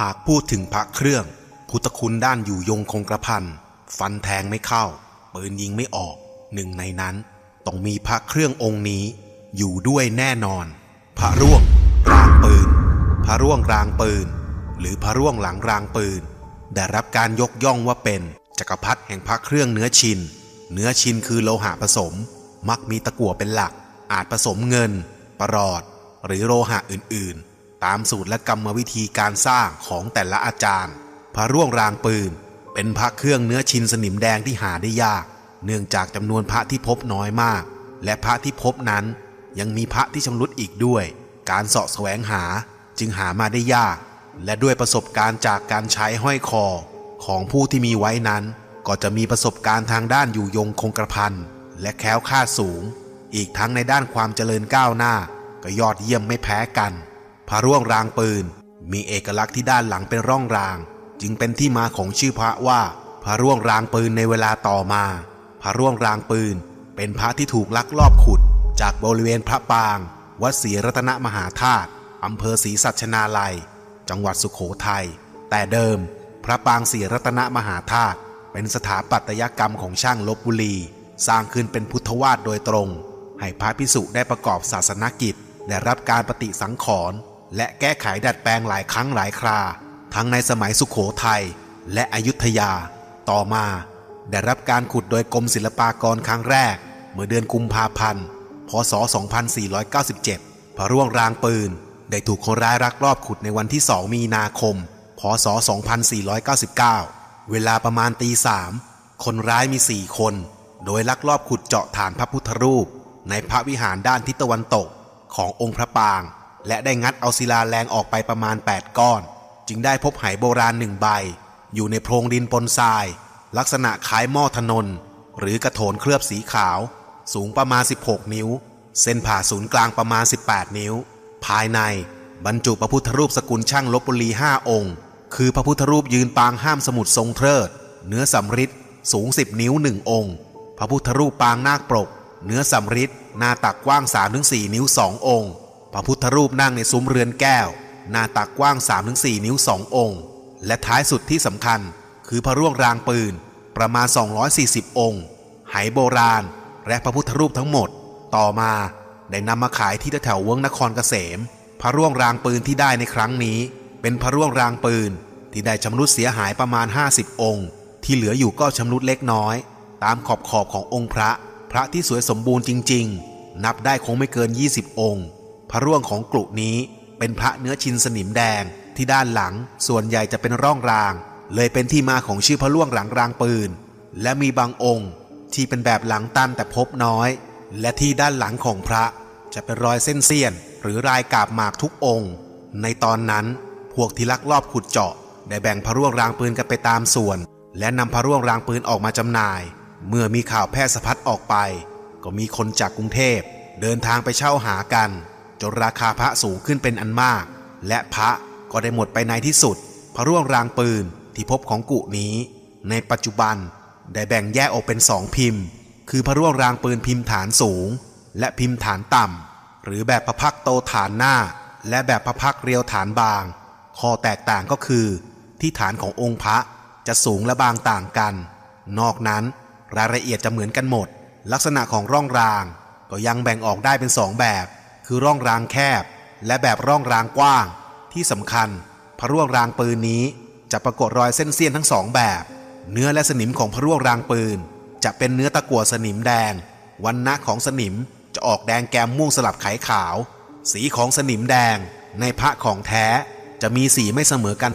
หากพูดถึงพระเครื่อง พุทธคุณด้านอยู่ยงคงกระพันฟันแทงไม่เข้า ปืนยิงไม่ออก หนึ่งในนั้น ต้องมีพระเครื่ององค์นี้ อยู่ด้วยแน่นอน พระร่วงรางปืน พระร่วงรางปืน หรือพระร่วงหลังรางปืน ได้รับการยกย่องว่าเป็นจักรพรรดิแห่งพระเครื่องเนื้อชิน เนื้อชินคือโลหะผสม มักมีตะกั่วเป็นหลัก อาจผสมเงิน ประหลอด หรือโลหะอื่นๆ ตามสูตรและกรรมวิธีการสร้างของแต่ละอาจารย์ พระร่วงรางปืน เป็นพระเครื่องเนื้อชินสนิมแดงที่หาได้ยาก เนื่องจากจำนวนพระที่พบน้อยมาก และพระที่พบนั้น ยังมีพระที่ชำรุดอีกด้วย การเสาะแสวงหาจึงหามาได้ยาก และด้วยประสบการณ์จากการใช้ห้อยคอ ของผู้ที่มีไว้นั้น ก็จะมีประสบการณ์ทางด้านอยู่ยงคงกระพันและแคล้วคลาดสูง อีกทั้งในด้านความเจริญก้าวหน้า ก็ยอดเยี่ยมไม่แพ้กัน พระร่วงรางปืน มีเอกลักษณ์ที่ด้านหลังเป็นร่องราง จึงเป็นที่มาของชื่อพระว่า พระร่วงรางปืนในเวลาต่อมา พระร่วงรางปืน เป็นพระที่ถูกลักลอบขุด จากบริเวณพระปาง วัดศรีรัตนมหาธาตุอำเภอศรีสัชนาลัย จังหวัดสุขโขทัยแต่เดิม พระปางศรีรัตนมหาธาตุเป็นสถาปัตยกรรมของช่างลบบุรี สร้างขึ้นเป็นพุทธวาสโดยตรง ให้พระพิสุได้ประกอบศาสนกิจได้รับการปฏิสังขรณ์ และแก้ไขดัดแปลงหลายครั้งหลายครา ทั้งในสมัยสุขโขทัยและอยุธยา ต่อมา ได้รับการขุดโดยกรมศิลปากรครั้งแรก เมื่อเดือนกุมภาพันธ์ พศ 2497 พระร่วงรางปืน ได้ถูกคนร้ายรักรอบขุดในวันที่ 2 มีนาคม พศ 2499 เวลาประมาณตีสามคนร้ายมี 4 คน โดยลักลอบขุดเจาะฐานพระพุทธรูป ในพระวิหารด้านทิศตะวันตกขององค์พระปาง และได้งัดเอาศิลาแรงออกไปประมาณ 8 ก้อน จึงได้พบไหโบราณหนึ่งใบ อยู่ในโพรงดินปนทราย ลักษณะคล้ายหม้อถนน หรือกระโถนเคลือบสีขาว สูงประมาณ 16 นิ้ว เส้นผ่าศูนย์กลางประมาณ 18 นิ้ว ภายในบรรจุพระพุทธรูปสกุลช่างลบบุรี5องค์ คือพระพุทธรูปยืนปางห้ามสมุดทรงเทิด เนื้อสำริดสูง 10 นิ้ว1องค์ พระพุทธรูปปางนาคปรก เนื้อสำริดหน้าตักกว้าง 3-4 นิ้ว2องค์ พระพุทธรูปนั่งในซุ้มเรือนแก้ว หน้าตักกว้าง 3-4 นิ้ว2ององค์ และท้ายสุดที่สำคัญ คือพระร่วงรางปืนประมาณ 240 องค์ไหโบราณ และพระพุทธรูปทั้งหมด ต่อมาได้นำมาขายที่แถวเวิ้งนครเกษม พระร่วงรางปืนที่ได้ในครั้งนี้ เป็นพระร่วงรางปืนที่ได้ชำรุดเสียหายประมาณ 50 องค์ ที่เหลืออยู่ก็ชำรุดเล็กน้อย ตามขอบขอบขององค์พระ พระที่สวยสมบูรณ์จริง ๆ นับได้คงไม่เกิน 20 องค์ พระร่วงของกลุ่นี้เป็นพระเนื้อชินสนิมแดงที่ด้านหลังส่วนใหญ่จะเป็นร่องราง เลยเป็นที่มาของชื่อพระร่วงหลังรางปืน และมีบางองค์ที่เป็นแบบหลังตันแต่พบน้อย และที่ด้านหลังของพระจะเป็นรอยเส้นเสี้ยน หรือรายกาบหมากทุกองค์ ในตอนนั้นพวกที่ลักลอบขุดเจาะ ได้แบ่งพระร่วงรางปืนกันไปตามส่วน และนำพระร่วงรางปืนออกมาจำหน่าย เมื่อมีข่าวแพร่สะพัดออกไป ก็มีคนจากกรุงเทพ เดินทางไปเช่าหากัน จนราคาพระสูงขึ้นเป็นอันมาก และพระก็ได้หมดไปในที่สุด พระร่วงรางปืนที่พบของกุนี้ ในปัจจุบันได้แบ่งแยกออกเป็นสองพิมพ์ คือพระร่วงรางปืนพิมพ์ฐานสูง และพิมพ์ฐานต่ำหรือแบบพระพักโตฐานหน้า และแบบพระพักเรียวฐานบาง ข้อแตกต่างก็คือ ที่ฐานขององค์พระจะสูงและบางต่างกัน นอกนั้นรายละเอียดจะเหมือนกันหมด ลักษณะของร่องรางก็ยังแบ่งออกได้เป็นสองแบบ คือร่องรางแคบ และแบบร่องรางกว้าง ที่สำคัญพระร่วงรางปืนนี้ จะปรากฏรอยเส้นเสี้ยนทั้งสองแบบ เนื้อและสนิมของพระร่วงรางปืน จะเป็นเนื้อตะกั่วสนิมแดง วันณะของสนิมจะออกแดงแกมม่วงสลับไขขาว สีของสนิมแดง ในพระของแท้จะมีสีไม่เสมอกัน